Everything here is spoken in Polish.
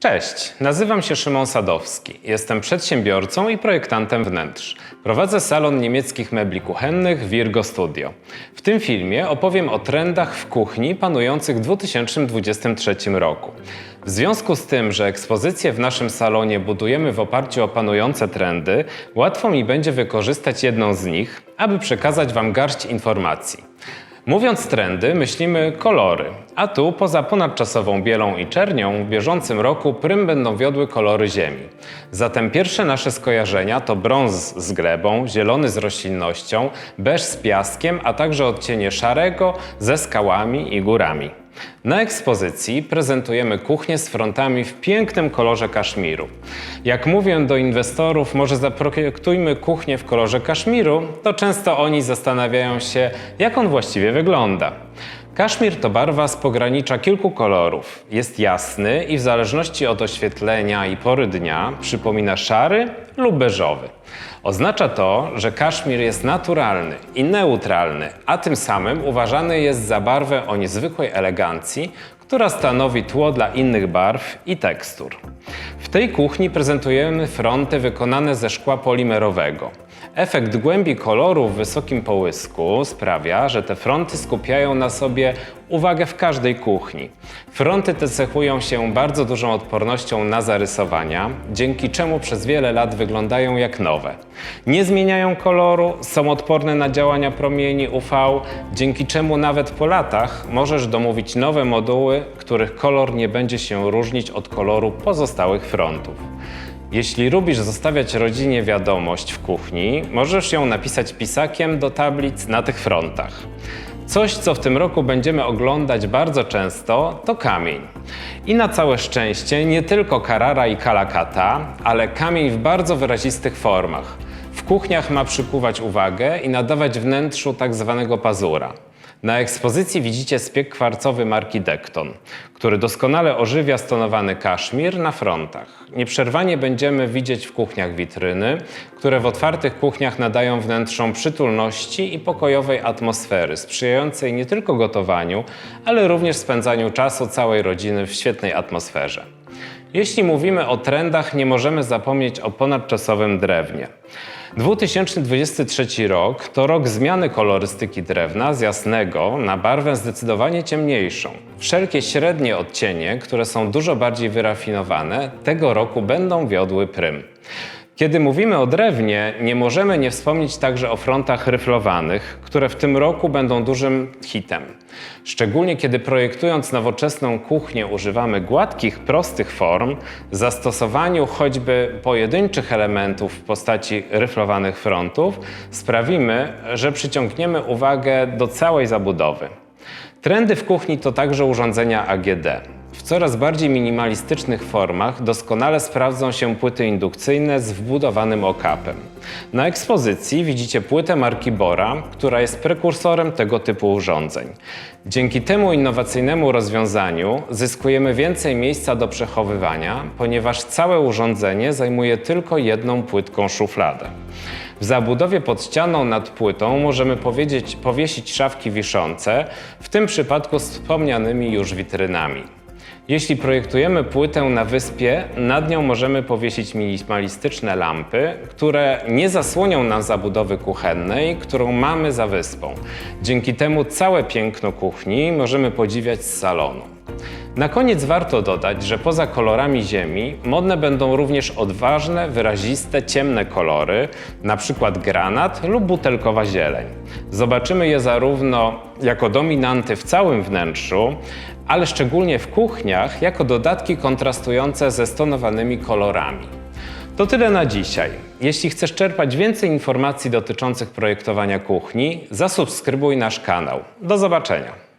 Cześć, nazywam się Szymon Sadowski. Jestem przedsiębiorcą i projektantem wnętrz. Prowadzę salon niemieckich mebli kuchennych Virgo Studio. W tym filmie opowiem o trendach w kuchni panujących w 2023 roku. W związku z tym, że ekspozycję w naszym salonie budujemy w oparciu o panujące trendy, łatwo mi będzie wykorzystać jedną z nich, aby przekazać Wam garść informacji. Mówiąc trendy, myślimy kolory, a tu poza ponadczasową bielą i czernią w bieżącym roku prym będą wiodły kolory ziemi. Zatem pierwsze nasze skojarzenia to brąz z glebą, zielony z roślinnością, beż z piaskiem, a także odcienie szarego ze skałami i górami. Na ekspozycji prezentujemy kuchnię z frontami w pięknym kolorze kaszmiru. Jak mówię do inwestorów, może zaprojektujmy kuchnię w kolorze kaszmiru, to często oni zastanawiają się, jak on właściwie wygląda. Kaszmir to barwa z pogranicza kilku kolorów. Jest jasny i w zależności od oświetlenia i pory dnia przypomina szary lub beżowy. Oznacza to, że kaszmir jest naturalny i neutralny, a tym samym uważany jest za barwę o niezwykłej elegancji, która stanowi tło dla innych barw i tekstur. W tej kuchni prezentujemy fronty wykonane ze szkła polimerowego. Efekt głębi koloru w wysokim połysku sprawia, że te fronty skupiają na sobie uwagę w każdej kuchni. Fronty te cechują się bardzo dużą odpornością na zarysowania, dzięki czemu przez wiele lat wyglądają jak nowe. Nie zmieniają koloru, są odporne na działania promieni UV, dzięki czemu nawet po latach możesz domówić nowe moduły, których kolor nie będzie się różnić od koloru pozostałych frontów. Jeśli lubisz zostawiać rodzinie wiadomość w kuchni, możesz ją napisać pisakiem do tablic na tych frontach. Coś, co w tym roku będziemy oglądać bardzo często, to kamień. I na całe szczęście nie tylko Carrara i Kalakata, ale kamień w bardzo wyrazistych formach. W kuchniach ma przykuwać uwagę i nadawać wnętrzu tak zwanego pazura. Na ekspozycji widzicie spiek kwarcowy marki Dekton, który doskonale ożywia stonowany kaszmir na frontach. Nieprzerwanie będziemy widzieć w kuchniach witryny, które w otwartych kuchniach nadają wnętrzom przytulności i pokojowej atmosfery, sprzyjającej nie tylko gotowaniu, ale również spędzaniu czasu całej rodziny w świetnej atmosferze. Jeśli mówimy o trendach, nie możemy zapomnieć o ponadczasowym drewnie. 2023 rok to rok zmiany kolorystyki drewna z jasnego na barwę zdecydowanie ciemniejszą. Wszelkie średnie odcienie, które są dużo bardziej wyrafinowane, tego roku będą wiodły prym. Kiedy mówimy o drewnie, nie możemy nie wspomnieć także o frontach ryflowanych, które w tym roku będą dużym hitem. Szczególnie kiedy projektując nowoczesną kuchnię używamy gładkich, prostych form, zastosowaniu choćby pojedynczych elementów w postaci ryflowanych frontów, sprawimy, że przyciągniemy uwagę do całej zabudowy. Trendy w kuchni to także urządzenia AGD. Coraz bardziej minimalistycznych formach doskonale sprawdzą się płyty indukcyjne z wbudowanym okapem. Na ekspozycji widzicie płytę marki Bora, która jest prekursorem tego typu urządzeń. Dzięki temu innowacyjnemu rozwiązaniu zyskujemy więcej miejsca do przechowywania, ponieważ całe urządzenie zajmuje tylko jedną płytką szufladę. W zabudowie pod ścianą nad płytą możemy powiesić szafki wiszące, w tym przypadku z wspomnianymi już witrynami. Jeśli projektujemy płytę na wyspie, nad nią możemy powiesić minimalistyczne lampy, które nie zasłonią nam zabudowy kuchennej, którą mamy za wyspą. Dzięki temu całe piękno kuchni możemy podziwiać z salonu. Na koniec warto dodać, że poza kolorami ziemi modne będą również odważne, wyraziste, ciemne kolory, np. granat lub butelkowa zieleń. Zobaczymy je zarówno jako dominanty w całym wnętrzu, ale szczególnie w kuchniach jako dodatki kontrastujące ze stonowanymi kolorami. To tyle na dzisiaj. Jeśli chcesz czerpać więcej informacji dotyczących projektowania kuchni, zasubskrybuj nasz kanał. Do zobaczenia.